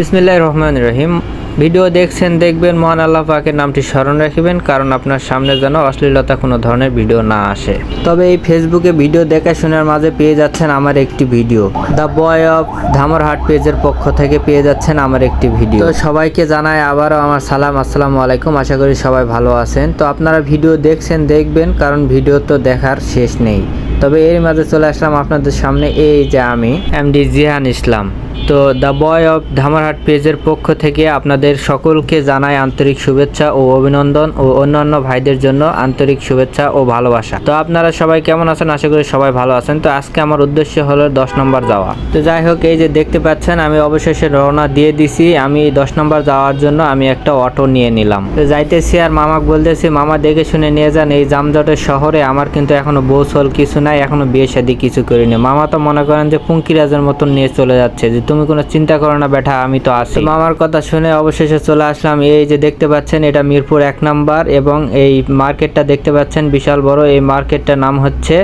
বিসমিল্লাহ রহমান রহিম। ভিডিও দেখছেন, দেখবেন, মহান আল্লাহ পাকের নামটি স্মরণ রাখবেন, কারণ আপনার সামনে যেন অশ্লীলতা কোনো ধরনের ভিডিও না আসে। তবে এই ফেসবুকে ভিডিও দেখা শোনার মাঝে পেয়ে যাচ্ছেন আমার একটি video. The boy of Dhamoirhat পেজের পক্ষ থেকে পেয়ে যাচ্ছেন আমার একটি ভিডিও। তো সবাইকে জানাই আবারও আমার সালাম, আসসালামু আলাইকুম। আশা করি সবাই ভালো আছেন। তো আপনারা ভিডিও দেখছেন, দেখবেন, কারণ ভিডিও তো দেখার শেষ নেই। তবে এর মাঝে চলে আসলাম আপনাদের সামনে, এই যে আমি, এমডি জিহান ইসলাম। তো দ্য বয় অফ ধামারহাট পেজের পক্ষ থেকে আপনাদের সকলকে জানাই আন্তরিক শুভেচ্ছা ও অভিনন্দন ও অন্যান্য ভাইদের জন্য আন্তরিক শুভেচ্ছা ও ভালোবাসা। তো আপনারা সবাই কেমন আছেন? আশা করি সবাই ভালো আছেন। তো আজকে আমার উদ্দেশ্য হলো দশ নম্বর যাওয়া। তো যাই হোক, এই যে দেখতে পাচ্ছেন, আমি অবশেষে রওনা দিয়ে দিছি। আমি দশ নম্বর যাওয়ার জন্য আমি একটা অটো নিয়ে নিলাম। তো যাইতেছি আর মামাকে বলতেছি, মামা, দেখে শুনে নিয়ে যান। এই জামজটের শহরে আমার কিন্তু এখনও বৌসল কিছু নাই, এখনও বিয়ে শাদি কিছু করিনি। মামা তো মনে করেন যে পুঙ্কিরাজের মতন নিয়ে চলে যাচ্ছে, যে তুমি কোনো চিন্তা করো না বেটা, আমি তো আছি। মামার কথা শুনে অবশেষে চলে আসলাম। এই যে দেখতে পাচ্ছেন, এটা মিরপুর এক নাম্বার এবং এই মার্কেটটা দেখতে পাচ্ছেন, বিশাল বড়। এই মার্কেটটার নাম হচ্ছে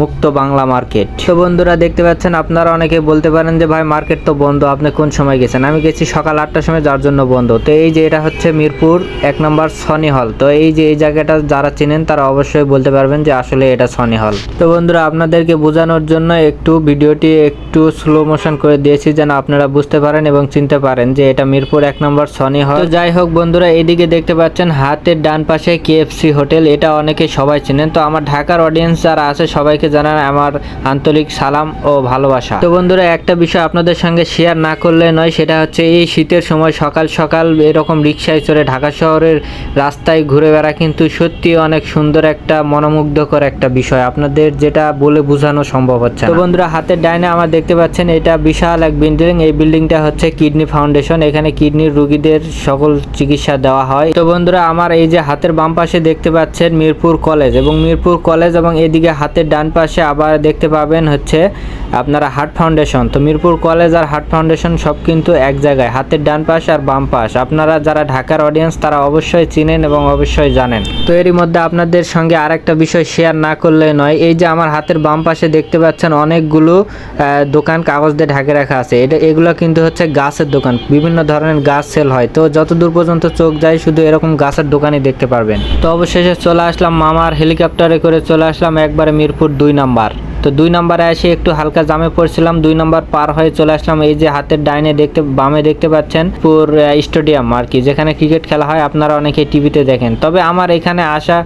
মুক্ত বাংলা মার্কেট। তো বন্ধুরা দেখতে পাচ্ছেন, আপনারা অনেকে বলতে পারেন যে, ভাই, মার্কেট তো বন্ধ, আপনি কোন সময় গেছেন? আমি গেছি সকাল আটটার সময়, যার জন্য বন্ধ। তো এই যে এটা হচ্ছে মিরপুর, এক নম্বর সনি হল। তো এই যে এই জায়গাটা যারা চিনেন, তারা অবশ্যই বলতে পারবেন যে, আসলে এটা সনি হল। তো বন্ধুরা, আপনাদেরকে বোঝানোর জন্য একটু ভিডিওটি একটু স্লো মোশন করে দিয়েছি, যেন আপনারা বুঝতে পারেন এবং চিনতে পারেন যে, এটা মিরপুর এক নম্বর সনি হল। তো যাই হোক বন্ধুরা, এদিকে দেখতে পাচ্ছেন, হাতের ডান পাশে কেএফসি হোটেল, এটা অনেকে সবাই চিনেন। তো আমার ঢাকার অডিয়েন্স যারা আছে সবাইকে জানান আমার আন্তরিক সালাম ও ভালোবাসা। তো বন্ধুরা, একটা বিষয় আপনাদের সঙ্গে শেয়ার না করলে নয়, সেটা হচ্ছে এই শীতের সময় সকাল সকাল এরকম রিক্সায় চড়ে ঢাকা শহরের রাস্তায় ঘুরে বেড়া কিন্তু সত্যি অনেক সুন্দর একটা, মনোমুগ্ধকর একটা বিষয়। আপনাদের যেটা বলে বোঝানো সম্ভব হচ্ছে তো বন্ধুরা, হাতের ডাইনে আমার দেখতে পাচ্ছেন এটা বিশাল এক বিল্ডিং এই বিল্ডিংটা হচ্ছে কিডনি ফাউন্ডেশন। এখানে কিডনির রুগীদের সকল চিকিৎসা দেওয়া হয়। তো বন্ধুরা, আমার এই যে হাতের বাম পাশে দেখতে পাচ্ছেন মিরপুর কলেজ এবং মিরপুর কলেজ এবং এদিকে হাতের ডান পাশে আবার দেখতে পাবেন হচ্ছে আপনারা হার্ট ফাউন্ডেশন। তো মিরপুর কলেজ আর হার্ট ফাউন্ডেশন সব কিন্তু এক জায়গায়, হাতের ডান পাশ আর বাম পাশ। আপনারা যারা ঢাকার অডিয়েন্স তারা অবশ্যই চিনেন এবং অবশ্যই জানেন। তো এরই মধ্যে আপনাদের সঙ্গে আরেকটা বিষয় শেয়ার না করলে নয়, এই যে আমার হাতের বাম পাশে দেখতে পাচ্ছেন অনেকগুলো দোকান কাগজ দিয়ে ঢাকে রাখা আছে। এটা, এগুলো কিন্তু হচ্ছে গাছের দোকান, বিভিন্ন ধরনের গাছ সেল হয়। তো যত দূর পর্যন্ত চোখ যায়, শুধু এরকম গাছের দোকানই দেখতে পারবেন। তো অবশেষে চলে আসলাম মামার হেলিকপ্টারে করে চলে আসলাম একবারে মিরপুর দুই নাম্বার। তো দুই নম্বরে এসে একটু হালকা জামে পড়ছিলাম, দুই নম্বর পার হয়ে চলে আসলাম। এই যে হাতের ডাইনে দেখতে, বামে দেখতে পাচ্ছেন পুর স্টেডিয়াম আর কি, যেখানে ক্রিকেট খেলা হয়, আপনারা অনেকে টিভিতে দেখেন। তবে আমার এখানে আসা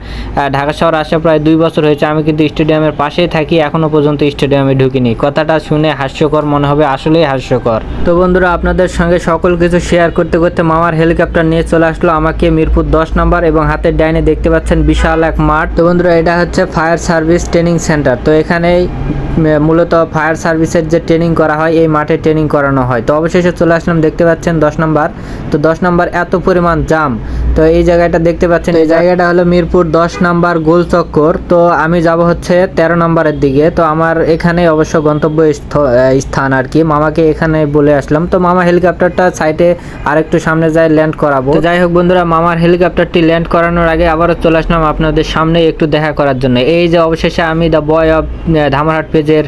ঢাকা শহর আসা প্রায় দুই বছর হয়েছে, আমি কিন্তু স্টেডিয়ামের পাশেই থাকি এখনও পর্যন্ত স্টেডিয়ামে ঢুকিনি। কথাটা শুনে হাস্যকর মনে হবে, আসলেই হাস্যকর। তো বন্ধুরা, আপনাদের সঙ্গে সকল কিছু শেয়ার করতে করতে মামার হেলিকপ্টার নিয়ে চলে আসলো, আমাকে মিরপুর দশ নম্বর এবং হাতের ডাইনে দেখতে পাচ্ছেন বিশাল এক মাঠ। তো বন্ধুরা, এটা হচ্ছে ফায়ার সার্ভিস ট্রেনিং সেন্টার তো এখানেই মূলত ফায়ার সার্ভিসের যে ট্রেনিং করা হয়, এই মাঠে ট্রেনিং করানো হয়। তো অবশেষে চলে আসলাম, দেখতে পাচ্ছেন দশ নম্বর। তো দশ নম্বর এত পরিমাণ জাম তো এই জায়গাটা দেখতে পাচ্ছেন, এই জায়গাটা হলো মিরপুর দশ নাম্বার গোল চক্কর। তো আমি যাব হচ্ছে তেরো নম্বরের দিকে। তো আমার এখানে অবশ্য গন্তব্য স্থান আর কি। মামাকে এখানে বলে আসলাম। তো মামা হেলিকপ্টারটা সাইডে আরেকটু সামনে যাই ল্যান্ড করাবো। যাই হোক বন্ধুরা, মামার হেলিকপ্টারটি ল্যান্ড করানোর আগে আবারও চলে আসলাম আপনাদের সামনে একটু দেখা করার জন্য। এই যে অবশেষে আমি দ্য বয় অফ ধামারহাট পেজের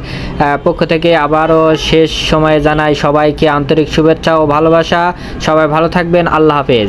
পক্ষ থেকে আবারও শেষ সময়ে জানাই সবাইকে আন্তরিক শুভেচ্ছা ও ভালোবাসা। সবাই ভালো থাকবেন। আল্লাহ হাফেজ।